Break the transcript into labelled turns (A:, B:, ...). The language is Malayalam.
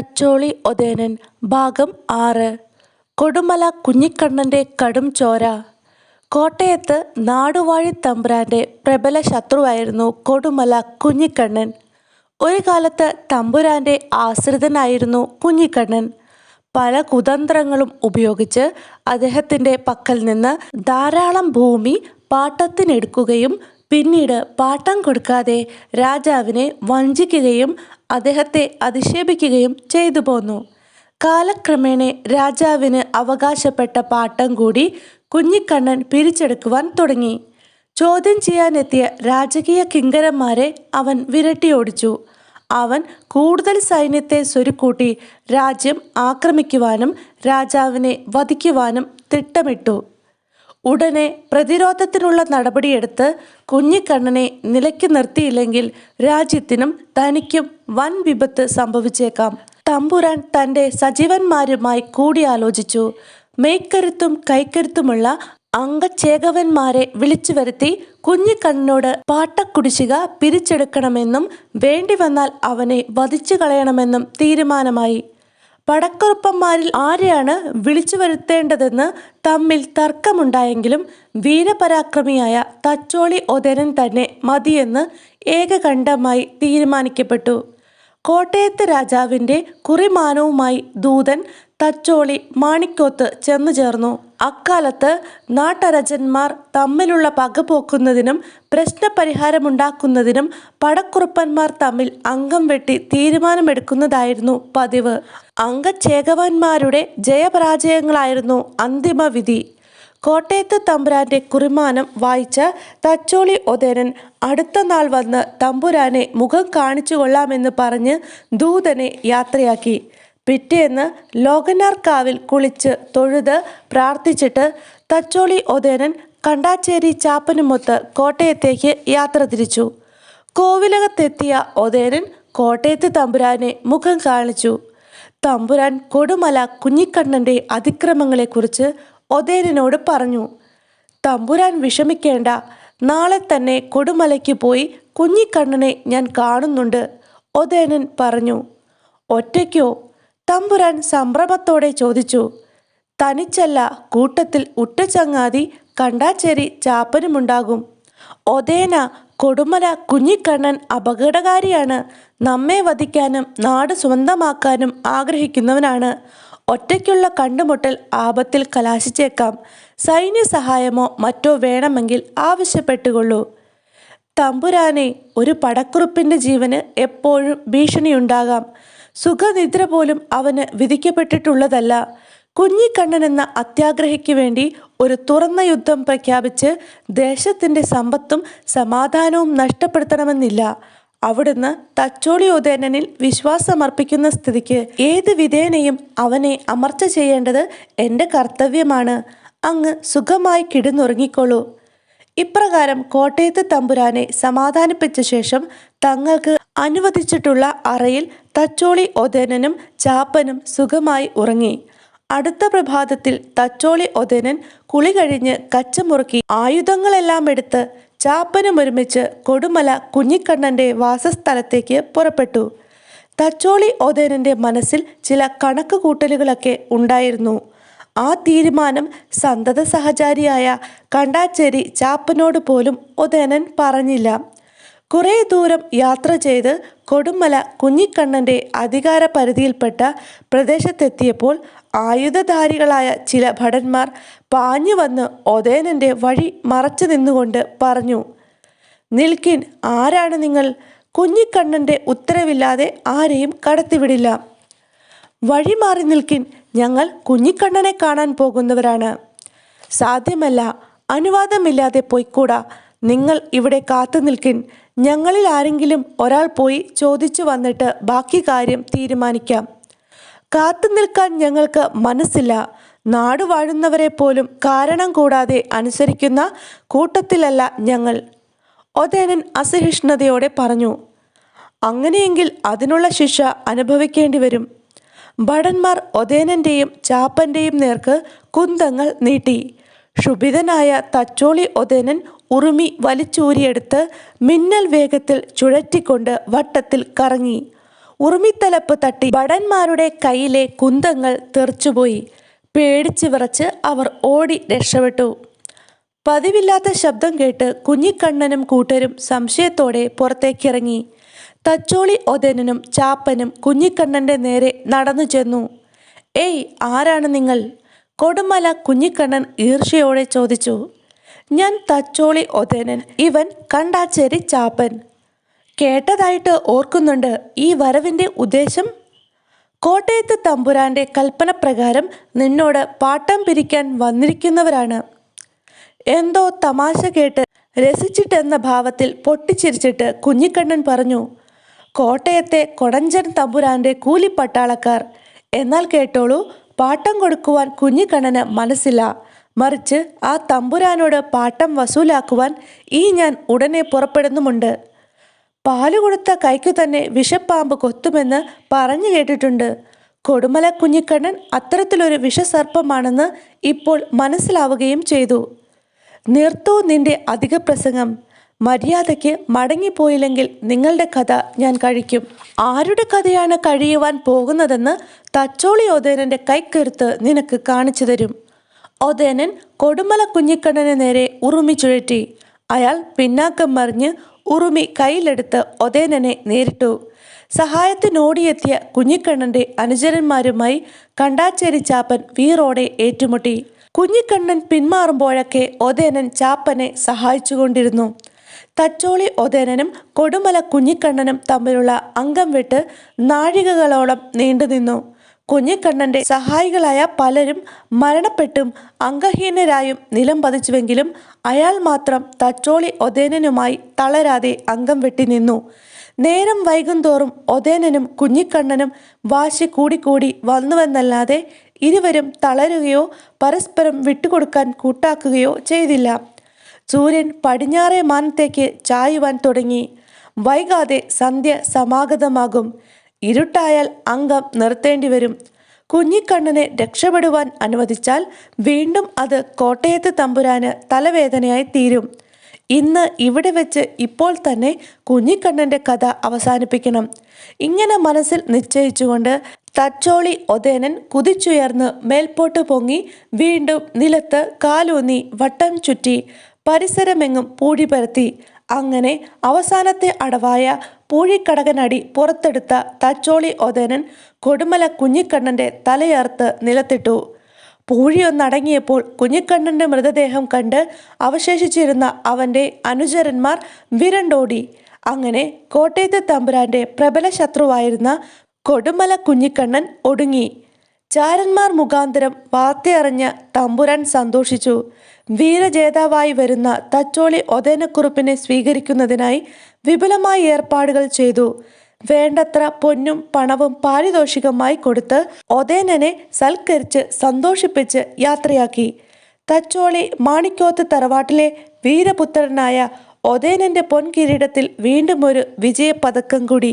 A: തച്ചോളി ഒതേനൻ ഭാഗം ആറ്. കൊടുമല കുഞ്ഞിക്കണ്ണന്റെ കടും ചോര. കോട്ടയത്ത് നാടുവാഴി തമ്പുരാന്റെ പ്രബല ശത്രുവായിരുന്നു കൊടുമല കുഞ്ഞിക്കണ്ണൻ. ഒരു കാലത്ത് തമ്പുരാന്റെ ആശ്രിതനായിരുന്നു കുഞ്ഞിക്കണ്ണൻ. പല കുതന്ത്രങ്ങളും ഉപയോഗിച്ച് അദ്ദേഹത്തിന്റെ പക്കൽ നിന്ന് ധാരാളം ഭൂമി പാട്ടത്തിനെടുക്കുകയും പിന്നീട് പാട്ടം കൊടുക്കാതെ രാജാവിനെ വഞ്ചിക്കുകയും അദ്ദേഹത്തെ അധിക്ഷേപിക്കുകയും ചെയ്തു പോന്നു. കാലക്രമേണ രാജാവിന് അവകാശപ്പെട്ട പാട്ടം കൂടി കുഞ്ഞിക്കണ്ണൻ പിരിച്ചെടുക്കുവാൻ തുടങ്ങി. ചോദ്യം ചെയ്യാനെത്തിയ രാജകീയ കിങ്കരന്മാരെ അവൻ വിരട്ടിയോടിച്ചു. അവൻ കൂടുതൽ സൈന്യത്തെ സ്വരുക്കൂട്ടി രാജ്യം ആക്രമിക്കുവാനും രാജാവിനെ വധിക്കുവാനും തിട്ടമിട്ടു. ഉടനെ പ്രതിരോധത്തിനുള്ള നടപടിയെടുത്ത് കുഞ്ഞിക്കണ്ണനെ നിലയ്ക്ക് നിർത്തിയില്ലെങ്കിൽ രാജ്യത്തിനും തനിക്കും വൻ വിപത്ത് സംഭവിച്ചേക്കാം. തമ്പുരാൻ തന്റെ സജീവന്മാരുമായി കൂടിയാലോചിച്ചു. മേക്കരുത്തും കൈക്കരുത്തുമുള്ള അംഗച്ചേകവന്മാരെ വിളിച്ചു വരുത്തി കുഞ്ഞിക്കണ്ണനോട് പാട്ടക്കുടിശ്ശിക പിരിച്ചെടുക്കണമെന്നും വേണ്ടി വന്നാൽ അവനെ വധിച്ചു കളയണമെന്നും തീരുമാനമായി. പടക്കുറുപ്പന്മാരിൽ ആരെയാണ് വിളിച്ചു വരുത്തേണ്ടതെന്ന് തമ്മിൽ തർക്കമുണ്ടായെങ്കിലും വീരപരാക്രമിയായ തച്ചോളി ഒതരൻ തന്നെ മതിയെന്ന് ഏകകണ്ഠമായി തീരുമാനിക്കപ്പെട്ടു. കോട്ടയത്ത് രാജാവിന്റെ കുറിമാനവുമായി ദൂതൻ തച്ചോളി മാണിക്കോത്ത് ചെന്നു ചേർന്നു. അക്കാലത്ത് നാട്ടരജന്മാർ തമ്മിലുള്ള പക പോക്കുന്നതിനും പ്രശ്നപരിഹാരമുണ്ടാക്കുന്നതിനും പടക്കുറുപ്പന്മാർ തമ്മിൽ അംഗം വെട്ടി തീരുമാനമെടുക്കുന്നതായിരുന്നു പതിവ്. അംഗച്ചേകവന്മാരുടെ ജയപരാജയങ്ങളായിരുന്നു അന്തിമ വിധി കോട്ടയത്ത് തമ്പുരാന്റെ കുറിമാനം വായിച്ച തച്ചോളി ഒതേനൻ അടുത്ത നാൾ വന്ന് തമ്പുരാനെ മുഖം കാണിച്ചു കൊള്ളാമെന്ന് പറഞ്ഞ് ദൂതനെ യാത്രയാക്കി. പിറ്റേന്ന് ലോകനാർക്കാവിൽ കുളിച്ച് തൊഴുത് പ്രാർത്ഥിച്ചിട്ട് തച്ചോളി ഒതേനൻ കണ്ടാച്ചേരി ചാപ്പനുമൊത്ത് കോട്ടയത്തേക്ക് യാത്ര തിരിച്ചു. കോവിലകത്തെത്തിയ ഒതേനൻ കോട്ടയത്ത് തമ്പുരാനെ മുഖം കാണിച്ചു. തമ്പുരാൻ കൊടുമല കുഞ്ഞിക്കണ്ണന്റെ അതിക്രമങ്ങളെക്കുറിച്ച് ഒതേനോട് പറഞ്ഞു. തമ്പുരാൻ വിഷമിക്കേണ്ട നാളെ തന്നെ കൊടുമലയ്ക്ക് പോയി കുഞ്ഞിക്കണ്ണനെ ഞാൻ കാണുന്നുണ്ട് ഒതേനൻ പറഞ്ഞു. ഒറ്റയ്ക്കോ? തമ്പുരാൻ സംഭ്രമത്തോടെ ചോദിച്ചു തനിച്ചല്ല കൂട്ടത്തിൽ ഉറ്റച്ചങ്ങാതി കണ്ടാച്ചേരി ചാപ്പനുമുണ്ടാകും. ഒതേന കൊടുമല കുഞ്ഞിക്കണ്ണൻ അപകടകാരിയാണ്. നമ്മെ വധിക്കാനും നാട് സ്വന്തമാക്കാനും ആഗ്രഹിക്കുന്നവനാണ്. ഒറ്റയ്ക്കുള്ള കണ്ടുമുട്ടൽ ആപത്തിൽ കലാശിച്ചേക്കാം. സൈന്യ സഹായമോ മറ്റോ വേണമെങ്കിൽ ആവശ്യപ്പെട്ടുകൊള്ളൂ. തമ്പുരാനെ ഒരു പടക്കുറുപ്പിന്റെ ജീവന് എപ്പോഴും ഭീഷണിയുണ്ടാകാം. സുഖനിദ്ര പോലും അവന് വിധിക്കപ്പെട്ടിട്ടുള്ളതല്ല. കുഞ്ഞിക്കണ്ണൻ എന്ന അത്യാഗ്രഹിക്ക് വേണ്ടി ഒരു തുറന്ന യുദ്ധം പ്രഖ്യാപിച്ച് ദേശത്തിന്റെ സമ്പത്തും സമാധാനവും നഷ്ടപ്പെടുത്തണമെന്നില്ല. അവിടുന്ന് തച്ചോളി ഉദയനനിൽ വിശ്വാസമർപ്പിക്കുന്ന സ്ഥിതിക്ക് ഏത് വിധേനയും അവനെ അമർച്ച ചെയ്യേണ്ടത് എന്റെ കർത്തവ്യമാണ്. അങ്ങ് സുഖമായി കിടന്നുറങ്ങിക്കോളൂ. ഇപ്രകാരം കോട്ടയത്ത് തമ്പുരാനെ സമാധാനിപ്പിച്ച ശേഷം തങ്ങൾക്ക് അനുവദിച്ചിട്ടുള്ള അറയിൽ തച്ചോളി ഒതേനനും ചാപ്പനും സുഖമായി ഉറങ്ങി. അടുത്ത പ്രഭാതത്തിൽ തച്ചോളി ഒതേനൻ കുളി കഴിഞ്ഞ് കച്ചമുറുക്കി ആയുധങ്ങളെല്ലാം എടുത്ത് ചാപ്പനും ഒരുമിച്ച് കൊടുമല കുഞ്ഞിക്കണ്ണന്റെ വാസസ്ഥലത്തേക്ക് പുറപ്പെട്ടു. തച്ചോളി ഒതേനന്റെ മനസ്സിൽ ചില കണക്ക് കൂട്ടലുകളൊക്കെ ഉണ്ടായിരുന്നു. ആ തീരുമാനം സന്തത സഹചാരിയായ കണ്ടാച്ചേരി ചാപ്പനോട് പോലും ഒതേനൻ പറഞ്ഞില്ല. കുറേ ദൂരം യാത്ര ചെയ്ത് കൊടുമല കുഞ്ഞിക്കണ്ണന്റെ അധികാര പരിധിയിൽപ്പെട്ട പ്രദേശത്തെത്തിയപ്പോൾ ആയുധധാരികളായ ചില ഭടന്മാർ പാഞ്ഞു വന്ന് ഒതേനന്റെ വഴി മറച്ചു നിന്നുകൊണ്ട് പറഞ്ഞു നിൽക്കിൻ ആരാണ് നിങ്ങൾ? കുഞ്ഞിക്കണ്ണന്റെ ഉത്തരവില്ലാതെ ആരെയും കടത്തിവിടില്ല. വഴി മാറി നിൽക്കിൻ ഞങ്ങൾ കുഞ്ഞിക്കണ്ണനെ കാണാൻ പോകുന്നവരാണ്. സാധ്യമല്ല അനുവാദമില്ലാതെ പോയിക്കൂടാ. നിങ്ങൾ ഇവിടെ കാത്തു നിൽക്കിൻ. ഞങ്ങളിൽ ആരെങ്കിലും ഒരാൾ പോയി ചോദിച്ചു വന്നിട്ട് ബാക്കി കാര്യം തീരുമാനിക്കാം. കാത്തു നിൽക്കാൻ ഞങ്ങൾക്ക് മനസ്സില്ല. നാട് വാഴുന്നവരെ പോലും കാരണം കൂടാതെ അനുസരിക്കുന്ന കൂട്ടത്തിലല്ല ഞങ്ങൾ. ഒതേനൻ അസഹിഷ്ണുതയോടെ പറഞ്ഞു അങ്ങനെയെങ്കിൽ അതിനുള്ള ശിക്ഷ അനുഭവിക്കേണ്ടി വരും ഭടന്മാർ ഒതേനന്റെയും ചാപ്പന്റെയും നേർക്ക് കുന്തങ്ങൾ നീട്ടി. ക്ഷുഭിതനായ തച്ചോളി ഒതേനൻ ഉറുമി വലിച്ചൂരിയെടുത്ത് മിന്നൽ വേഗത്തിൽ ചുഴറ്റിക്കൊണ്ട് വട്ടത്തിൽ കറങ്ങി. ഉറുമിത്തലപ്പ് തട്ടി ഭടന്മാരുടെ കയ്യിലെ കുന്തങ്ങൾ തെറിച്ചുപോയി. പേടിച്ചു വിറച്ച് അവർ ഓടി രക്ഷപ്പെട്ടു. പതിവില്ലാത്ത ശബ്ദം കേട്ട് കുഞ്ഞിക്കണ്ണനും കൂട്ടരും സംശയത്തോടെ പുറത്തേക്കിറങ്ങി. തച്ചോളി ഒതനും ചാപ്പനും കുഞ്ഞിക്കണ്ണന്റെ നേരെ നടന്നു ചെന്നു. ഏയ് ആരാണ് നിങ്ങൾ? കൊടുമല കുഞ്ഞിക്കണ്ണൻ ഈർഷ്യയോടെ ചോദിച്ചു. ഞാൻ തച്ചോളി ഒതേനൻ. ഇവൻ കണ്ടാച്ചേരി ചാപ്പൻ. കേട്ടതായിട്ട് ഓർക്കുന്നുണ്ട് ഈ വരവിന്റെ ഉദ്ദേശം? കോട്ടയത്ത് തമ്പുരാന്റെ കൽപ്പനപ്രകാരം നിന്നോട് പാട്ടം പിരിക്കാൻ വന്നിരിക്കുന്നവരാണ്. എന്തോ തമാശ കേട്ട് രസിച്ചിട്ടെന്ന ഭാവത്തിൽ പൊട്ടിച്ചിരിച്ചിട്ട് കുഞ്ഞിക്കണ്ണൻ പറഞ്ഞു കോട്ടയത്തെ കൊടഞ്ചൻ തമ്പുരാന്റെ കൂലിപ്പട്ടാളക്കാർ. എന്നാൽ കേട്ടോളൂ പാട്ടം കൊടുക്കുവാൻ കുഞ്ഞിക്കണ്ണന് മനസ്സില്ല. മറിച്ച് ആ തമ്പുരാനോട് പാട്ടം വസൂലാക്കുവാൻ ഈ ഞാൻ ഉടനെ പുറപ്പെടുന്നുമുണ്ട്. പാൽ കൊടുത്ത കൈക്കു തന്നെ വിഷപ്പാമ്പ് കൊത്തുമെന്ന് പറഞ്ഞു കേട്ടിട്ടുണ്ട്. കൊടുമല കുഞ്ഞിക്കണ്ണൻ അത്തരത്തിലൊരു വിഷസർപ്പമാണെന്ന് ഇപ്പോൾ മനസ്സിലാവുകയും ചെയ്തു. നിർത്തൂ നിന്റെ അധിക പ്രസംഗം. മര്യാദയ്ക്ക് മടങ്ങിപ്പോയില്ലെങ്കിൽ നിങ്ങളുടെ കഥ ഞാൻ കഴിക്കും. ആരുടെ കഥയാണ് കഴിയുവാൻ പോകുന്നതെന്ന് തച്ചോളി ഒതേനന്റെ കൈക്കരുത്ത് നിനക്ക് കാണിച്ചു തരും. ഒതേനൻ കൊടുമല കുഞ്ഞിക്കണ്ണന് നേരെ ഉറുമി ചുഴറ്റി. അയാൾ പിന്നാക്കം മറിഞ്ഞ് ഉറുമി കയ്യിലെടുത്ത് ഒതേനനെ നേരിട്ടു. സഹായത്തിനോടിയെത്തിയ കുഞ്ഞിക്കണ്ണന്റെ അനുചരന്മാരുമായി കണ്ടാച്ചേരി ചാപ്പൻ വീറോടെ ഏറ്റുമുട്ടി. കുഞ്ഞിക്കണ്ണൻ പിന്മാറുമ്പോഴൊക്കെ ഒതേനൻ ചാപ്പനെ സഹായിച്ചുകൊണ്ടിരുന്നു. തച്ചോളി ഒതേനനും കൊടുമല കുഞ്ഞിക്കണ്ണനും തമ്മിലുള്ള അംഗം വിട്ട് നാഴികകളോളം നീണ്ടുനിന്നു. കുഞ്ഞിക്കണ്ണന്റെ സഹായികളായ പലരും മരണപ്പെട്ടും അംഗഹീനരായും നിലം പതിച്ചുവെങ്കിലും അയാൾ മാത്രം തച്ചോളി ഒതേനനുമായി തളരാതെ അംഗം വെട്ടി നിന്നു. നേരം വൈകുന്തോറും ഒതേനനും കുഞ്ഞിക്കണ്ണനും വാശി കൂടിക്കൂടി വന്നുവെന്നല്ലാതെ ഇരുവരും തളരുകയോ പരസ്പരം വിട്ടുകൊടുക്കാൻ കൂട്ടാക്കുകയോ ചെയ്തില്ല. സൂര്യൻ പടിഞ്ഞാറേ മാനത്തേക്ക് ചായുവാൻ തുടങ്ങി. വൈകാതെ സന്ധ്യ സമാഗതമാകും. ഇരുട്ടായാൽ അംഗം നിർത്തേണ്ടി വരും. കുഞ്ഞിക്കണ്ണനെ രക്ഷപ്പെടുവാൻ അനുവദിച്ചാൽ വീണ്ടും അത് കോട്ടയത്ത് തമ്പുരാന് തലവേദനയായി തീരും. ഇന്ന് ഇവിടെ വെച്ച് ഇപ്പോൾ തന്നെ കുഞ്ഞിക്കണ്ണന്റെ കഥ അവസാനിപ്പിക്കണം. ഇങ്ങനെ മനസ്സിൽ നിശ്ചയിച്ചുകൊണ്ട് തച്ചോളി ഒതേനൻ കുതിച്ചുയർന്ന് മേൽപോട്ട് പൊങ്ങി വീണ്ടും നിലത്ത് കാലൂന്നി വട്ടം ചുറ്റി പരിസരമെങ്ങും പൂടി പരത്തി അങ്ങനെ അവസാനത്തെ അടവായ പൂഴിക്കടകനടി പുറത്തെടുത്ത തച്ചോളി ഒതേനൻ കൊടുമല കുഞ്ഞിക്കണ്ണന്റെ തലയർത്ത് നിലത്തിട്ടു. പൂഴിയൊന്നടങ്ങിയപ്പോൾ കുഞ്ഞിക്കണ്ണന്റെ മൃതദേഹം കണ്ട് അവശേഷിച്ചിരുന്ന അവന്റെ അനുചരന്മാർ വിരണ്ടോടി. അങ്ങനെ കോട്ടയത്തെ തമ്പുരാന്റെ പ്രബല ശത്രുവായിരുന്ന കൊടുമല കുഞ്ഞിക്കണ്ണൻ ഒടുങ്ങി. ചാരന്മാർ മുഖാന്തരം വാർത്തയറിഞ്ഞ് തമ്പുരാൻ സന്തോഷിച്ചു. വീരജേതാവായി വരുന്ന തച്ചോളി ഒതേനക്കുറുപ്പിനെ സ്വീകരിക്കുന്നതിനായി വിപുലമായ ഏർപ്പാടുകൾ ചെയ്തു. വേണ്ടത്ര പൊന്നും പണവും പാരിതോഷികമായി കൊടുത്ത് ഒതേനനെ സൽക്കരിച്ച് സന്തോഷിപ്പിച്ച് യാത്രയാക്കി. തച്ചോളി മാണിക്കോത്ത് തറവാട്ടിലെ വീരപുത്രനായ ഒതേനന്റെ പൊൻകിരീടത്തിൽ വീണ്ടും ഒരു വിജയപതക്കം കൂടി.